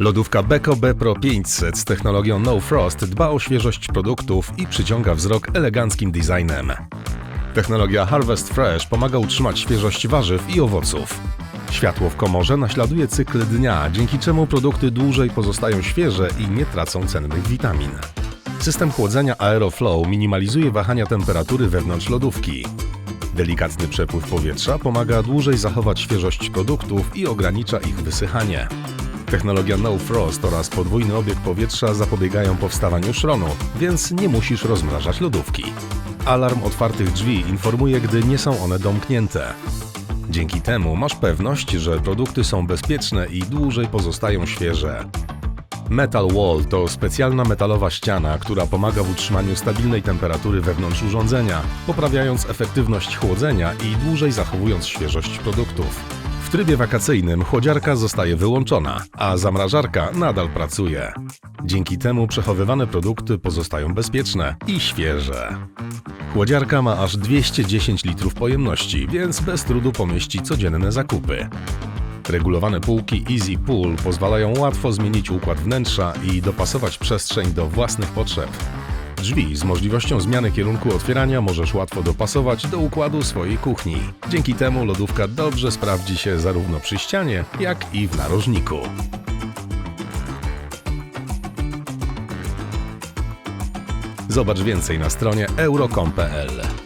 Lodówka Beko B Pro 500 z technologią No Frost dba o świeżość produktów i przyciąga wzrok eleganckim designem. Technologia Harvest Fresh pomaga utrzymać świeżość warzyw i owoców. Światło w komorze naśladuje cykl dnia, dzięki czemu produkty dłużej pozostają świeże i nie tracą cennych witamin. System chłodzenia Aeroflow minimalizuje wahania temperatury wewnątrz lodówki. Delikatny przepływ powietrza pomaga dłużej zachować świeżość produktów i ogranicza ich wysychanie. Technologia No Frost oraz podwójny obieg powietrza zapobiegają powstawaniu szronu, więc nie musisz rozmrażać lodówki. Alarm otwartych drzwi informuje, gdy nie są one domknięte. Dzięki temu masz pewność, że produkty są bezpieczne i dłużej pozostają świeże. Metal Wall to specjalna metalowa ściana, która pomaga w utrzymaniu stabilnej temperatury wewnątrz urządzenia, poprawiając efektywność chłodzenia i dłużej zachowując świeżość produktów. W trybie wakacyjnym chłodziarka zostaje wyłączona, a zamrażarka nadal pracuje. Dzięki temu przechowywane produkty pozostają bezpieczne i świeże. Chłodziarka ma aż 210 litrów pojemności, więc bez trudu pomieści codzienne zakupy. Regulowane półki Easy Pull pozwalają łatwo zmienić układ wnętrza i dopasować przestrzeń do własnych potrzeb. Drzwi z możliwością zmiany kierunku otwierania możesz łatwo dopasować do układu swojej kuchni. Dzięki temu lodówka dobrze sprawdzi się zarówno przy ścianie, jak i w narożniku. Zobacz więcej na stronie euro.com.pl.